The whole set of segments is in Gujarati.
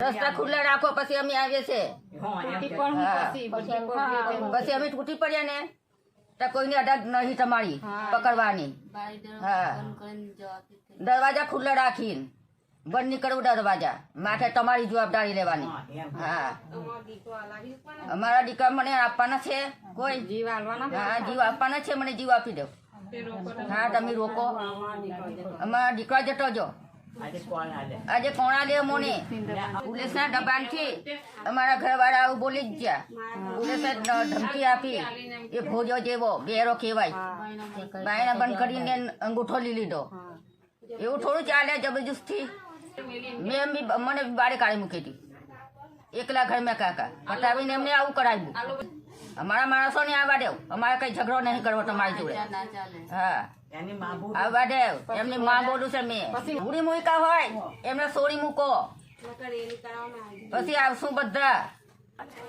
રસ્તા ખુલ્લા રાખો પછી અમે આવીએ છે હા. પછી અમે તૂટી પડ્યા ને તો કોઈની અડગ નહીં તમારી પકડવાની. હા. દરવાજા ખુલ્લા રાખીને. બંધ નીકળવું દરવાજા. માથે તમારી જવાબદારી લેવાની. હા અમારા દીકરા મને આપવાના છે. કોઈ? જીવ હા જીવ આપવાના છે મને જીવ આપી દો. હા તમે રોકો. અમારા દીકરા જતો જો. આજે કોણ આલે મોને પોલીસના દબાણથી અમારા ઘરવાળા બોલી જ ગયા. પોલીસે ધમકી આપી. એ ભોજો જેવો, ગેરો કહેવાય. બાયણા બંધ કરીને અંગૂઠો લઈ લીધો. એવું થોડું ચાલે જબરજસ્તી. મેં બી મને બારે કાઢી મૂકી હતી. એકલા ઘર મેં કાકા. હટાવીને એમને આવું કરાવ્યું. અમારા માણસો ને આવવા દેવ. અમારે કઈ ઝઘડો નહીં કરવો તમારી જોડે. હા. આવવા દેવ. એમની માં બોલું છે મેં. ઉડી મૂકા હોય એમને સોરી મૂકો. પછી આવશું બધા.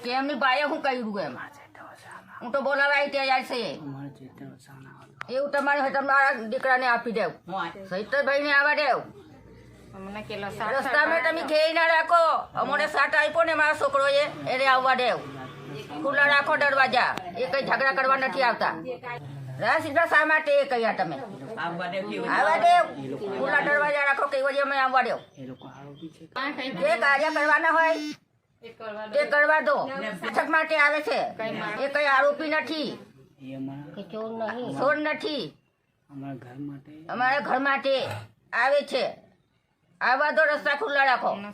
કે એમની બાએ હું કર્યું એમ? હું તો બોલાવાય તૈયાર છે. એવું તમારે હોય તમારા દીકરાને આપી દેવ. સહિતભાઈ ને આવવા દેવ. અમને કેલો રસ્તામાં તમે ઘેરી ના રાખો. અમને સાટ આપ્યો ને મારા છોકરોએ. એને આવવા દેવ. ખુલ્લા રાખો દરવાજા. એ કઈ ઝઘડા કરવા નથી આવતા. રા સીધા શા માટે એ કહ્યા તમે? આવવા દેવ ખુલ્લા દરવાજા રાખો કઈ વજે અમે આવવા દેવ જે કાર્ય કરવાના હોય તે કરવા દો. બેઠક માટે આવે છે. એ કઈ આરોપી નથી. ચોર નથી. અમારા ઘર માટે આવે છે. આવવા તો રસ્તા ખુલ્લા રાખો. અમને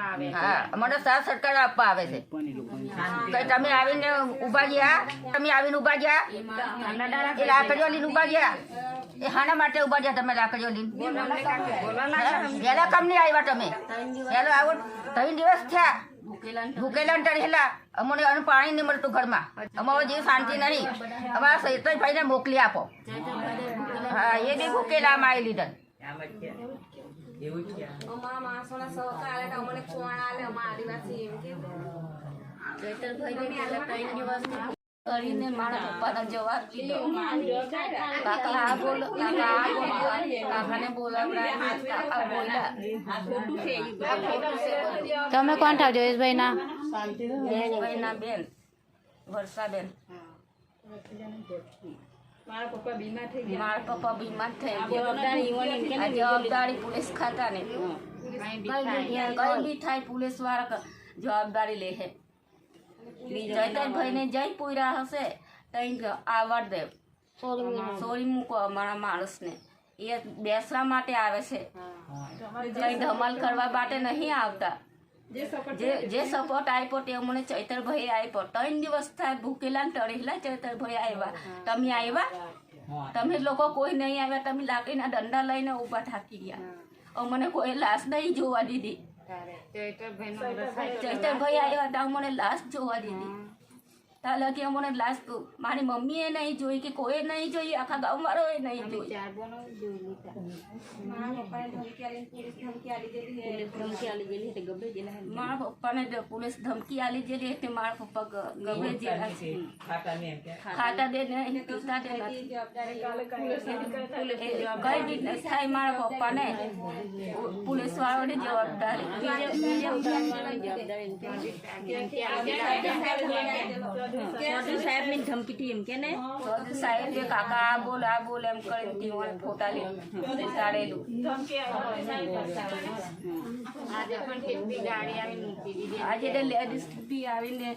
આવે હા મને સાથ સરકાર આપવા આવે છે. કઈ તમે આવીને ઊભા ગયા તમે આવીને ઊભા ગયા એ લાકડીઓ લઈને ઊભા ગયા એ હાના માટે ઊભા ગયા તમે લાકડીઓ લઈને વહેલા કમ નહીં આવ્યા તમે. વહેલો આવો. ત્રણ દિવસ થયા. ભૂકેલા ને ટળેલા અમને અન્ન પાણી નહીં મળતું ઘરમાં. અમારો જીવ શાંતિ નહીં. અમારા સૈતભાઈ ને મોકલી આપો. હા એ બી ભૂકેલા માં આવી લીધા અમારા માણસોના સહકાર આલે તો અમને કોણ આલે અમારા આદિવાસી એમ કે કરીને મારા પપ્પાને જવાબ દીધો કાકા. આ બોલો કાકા આ બોલો. કાકાને બોલાવડાય કાકા બોલ્યા. તમે કોણ થાવ જયેશભાઈ ના જયેશભાઈના બેન વર્ષાબેન. મારા પપ્પા બીમાર થઈ ગયા. મારા પપ્પા બીમાર થઈ ગયા. જવાબદારી પોલીસ ખાતાને કઈ બી થાય. પોલીસવાળા જવાબદારી લે છે જયતાભાઈ ને જઈ પૂર્યા હશે. તઈ આવડ દે. સોરી મૂકો અમારા માણસને. એ બેસવા માટે આવે છે. કઈ ધમાલ કરવા માટે નહીં આવતા. જે જે સપોર્ટ આપ્યો તે મને ચૈતરભાઈ આપ્યો. ત્રણ દિવસ થાય ભૂકેલા ને તળેલા ચૈતરભાઈ આવ્યા તમે આવ્યા તમે લોકો કોઈ નહીં આવ્યા તમે લાકડીના દંડા લઈને ઊભા થાકી ગયા. મને કોઈ લાશ નહીં જોવા દીધી. ચૈતરભાઈ આવ્યા તો મને લાશ જોવા દીધી. ત્યાં લગી અમને લાસ્ટ મારી મમ્મીએ નહીં જોઈ કે કોઈએ નહીં જોઈ આખા ગામવાળાએ નહીં જોઈ ચાર બોનો જોઈ લીધા મારા પપ્પાને પોલીસ ધમકી આલી જેલા મારા પપ્પાને પોલીસ ધમકી આલી ગયેલી હતી મારા પપ્પા ગ- જેલા છે ખાતા દે ને પીતા દે કઈ બી નહીં થાય મારા પપ્પાને પોલીસ વાળાની જવાબદારી સાહેબ ને ધમકી થી એમ કે ને તો સાહેબ જે કાકા આ બોલ આ બોલ એમ કરીને તીવણ ફોટા લે ઉતારેલું આજે પણ કેટલી ગાડી આવી મૂકી દીધી. આજે તે લેડીઝ બી આવીને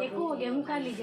એકુ હો ગયા હું ખાલી